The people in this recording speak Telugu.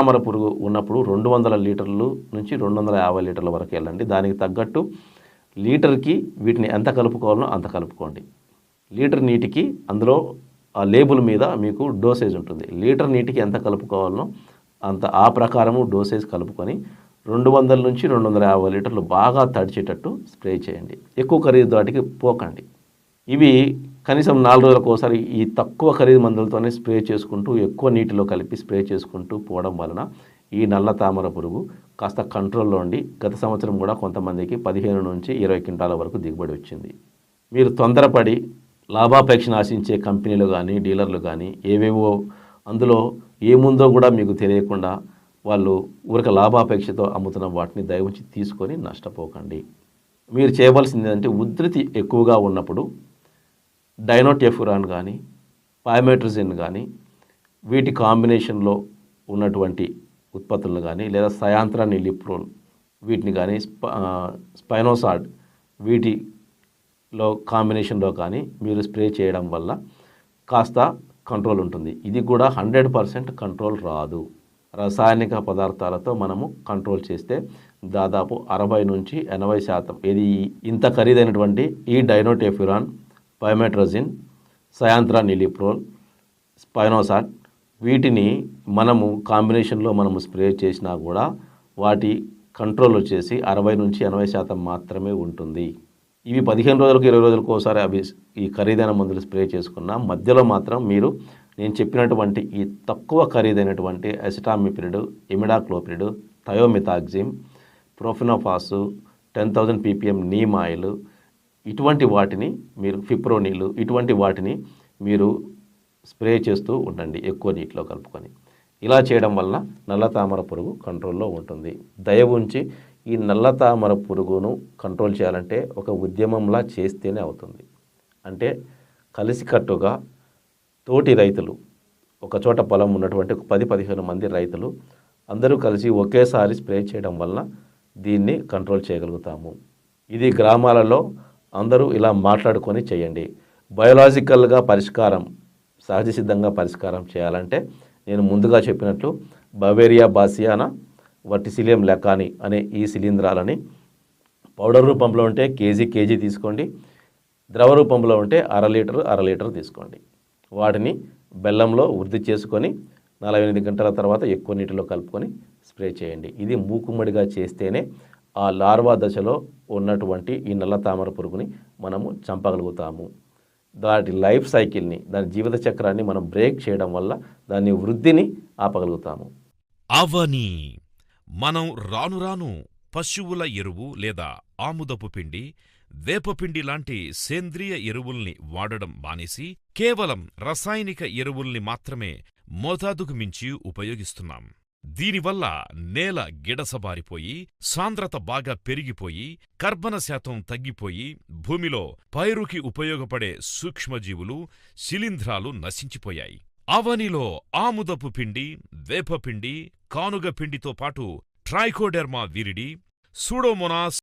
తామర పురుగు ఉన్నప్పుడు రెండు వందల లీటర్లు నుంచి రెండు వందల యాభై లీటర్ల వరకు వెళ్ళండి. దానికి తగ్గట్టు లీటర్కి వీటిని ఎంత కలుపుకోవాలనో అంత కలుపుకోండి. లీటర్ నీటికి అందులో ఆ లేబుల్ మీద మీకు డోసేజ్ ఉంటుంది. లీటర్ నీటికి ఎంత కలుపుకోవాలనో అంత ఆ ప్రకారము డోసేజ్ కలుపుకొని రెండు వందల నుంచి రెండు వందల యాభై లీటర్లు బాగా తడిచేటట్టు స్ప్రే చేయండి. ఎక్కువ ఖరీదు వాటికి పోకండి. ఇవి కనీసం నాలుగు రోజులకు ఒకసారి ఈ తక్కువ ఖరీదు మందులతోనే స్ప్రే చేసుకుంటూ ఎక్కువ నీటిలో కలిపి స్ప్రే చేసుకుంటూ పోవడం వలన ఈ నల్ల తామర పురుగు కాస్త కంట్రోల్లో ఉండి గత సంవత్సరం కూడా కొంతమందికి పదిహేను నుంచి ఇరవై క్వింటాల వరకు దిగుబడి వచ్చింది. మీరు తొందరపడి లాభాపేక్షను ఆశించే కంపెనీలు కానీ డీలర్లు కానీ ఏవేవో అందులో ఏముందో కూడా మీకు తెలియకుండా వాళ్ళు ఊరిక లాభాపేక్షతో అమ్ముతున్న వాటిని దయవుంచి తీసుకొని నష్టపోకండి. మీరు చేయవలసింది ఏంటంటే ఉధృతి ఎక్కువగా ఉన్నప్పుడు డైనోటెఫురాన్ కానీ పాయమెట్రిజిన్ కానీ వీటి కాంబినేషన్లో ఉన్నటువంటి ఉత్పత్తులను కానీ లేదా సయాంత్ర నిలిప్రోల్ వీటిని కానీ స్ప స్పైనోసాడ్ వీటిలో కాంబినేషన్లో కానీ మీరు స్ప్రే చేయడం వల్ల కాస్త కంట్రోల్ ఉంటుంది. ఇది కూడా హండ్రెడ్ పర్సెంట్ కంట్రోల్ రాదు. రసాయనిక పదార్థాలతో మనము కంట్రోల్ చేస్తే దాదాపు అరవై నుంచి ఎనభై శాతం ఇది ఇంత ఖరీదైనటువంటి ఈ డైనోటెఫ్యురాన్ పైమెట్రోజిన్ సయాంత్రా నిలిప్రోల్ స్పైనోసాట్ వీటిని మనము కాంబినేషన్లో మనము స్ప్రే చేసినా కూడా వాటి కంట్రోల్ వచ్చేసి అరవై నుంచి ఎనభై శాతం మాత్రమే ఉంటుంది. ఇవి పదిహేను రోజులకు ఇరవై రోజులకు ఒకసారి అవి ఈ ఖరీదైన మందులు స్ప్రే చేసుకున్న మధ్యలో మాత్రం మీరు నేను చెప్పినటువంటి ఈ తక్కువ ఖరీదైనటువంటి acetamiprid imidacloprid thiamethoxam profenofos ten thousand PPM neem oil ఇటువంటి వాటిని మీరు ఫిప్రో నీళ్ళు ఇటువంటి వాటిని మీరు స్ప్రే చేస్తూ ఉండండి ఎక్కువ నీటిలో కలుపుకొని. ఇలా చేయడం వల్ల నల్ల తామర పురుగు కంట్రోల్లో ఉంటుంది. దయ ఉంచి ఈ నల్ల తామర పురుగును కంట్రోల్ చేయాలంటే ఒక ఉద్యమంలా చేస్తేనే అవుతుంది. అంటే కలిసికట్టుగా తోటి రైతులు ఒక చోట పొలం ఉన్నటువంటి ఒక పది పదిహేను మంది రైతులు అందరూ కలిసి ఒకేసారి స్ప్రే చేయడం వల్ల దీన్ని కంట్రోల్ చేయగలుగుతాము. ఇది గ్రామాలలో అందరూ ఇలా మాట్లాడుకొని చేయండి. బయోలాజికల్గా పరిష్కారం సహజ సిద్ధంగా పరిష్కారం చేయాలంటే నేను ముందుగా చెప్పినట్లు బవేరియా బాసియానా వర్టిసిలియం లెకాని అనే ఈ శిలీంధ్రాలని పౌడర్ రూపంలో ఉంటే కేజీ కేజీ తీసుకోండి. ద్రవ రూపంలో ఉంటే అర లీటర్ అర లీటర్ తీసుకోండి. వాటిని బెల్లంలో వృద్ధి చేసుకొని నలభై ఎనిమిది గంటల తర్వాత ఎక్కువ నీటిలో కలుపుకొని స్ప్రే చేయండి. ఇది మూకుమ్మడిగా చేస్తేనే ఆ లార్వా దశలో ఉన్నటువంటి ఈ నల్ల తామర పురుగుని మనము చంపగలుగుతాము. దాటి లైఫ్ సైకిల్ని దాని జీవిత చక్రాన్ని మనం బ్రేక్ చేయడం వల్ల దాని వృద్ధిని ఆపగలుగుతాము. అవని మనం రాను రాను పశువుల ఎరువు లేదా ఆముదపు పిండి వేపపిండి లాంటి సేంద్రియ ఎరువుల్ని వాడడం మానేసి కేవలం రసాయనిక ఎరువుల్ని మాత్రమే మోతాదుకు మించి ఉపయోగిస్తున్నాం. దీనివల్ల నేల గిడసబారిపోయి సాంద్రత బాగా పెరిగిపోయి కర్బన శాతం తగ్గిపోయి భూమిలో పైరుకి ఉపయోగపడే సూక్ష్మజీవులు శిలీంధ్రాలు నశించిపోయాయి. అవనిలో ఆముదపు పిండి వేపపిండి కానుగ పిండితో పాటు ట్రైకోడెర్మా విరిడి సూడోమోనాస్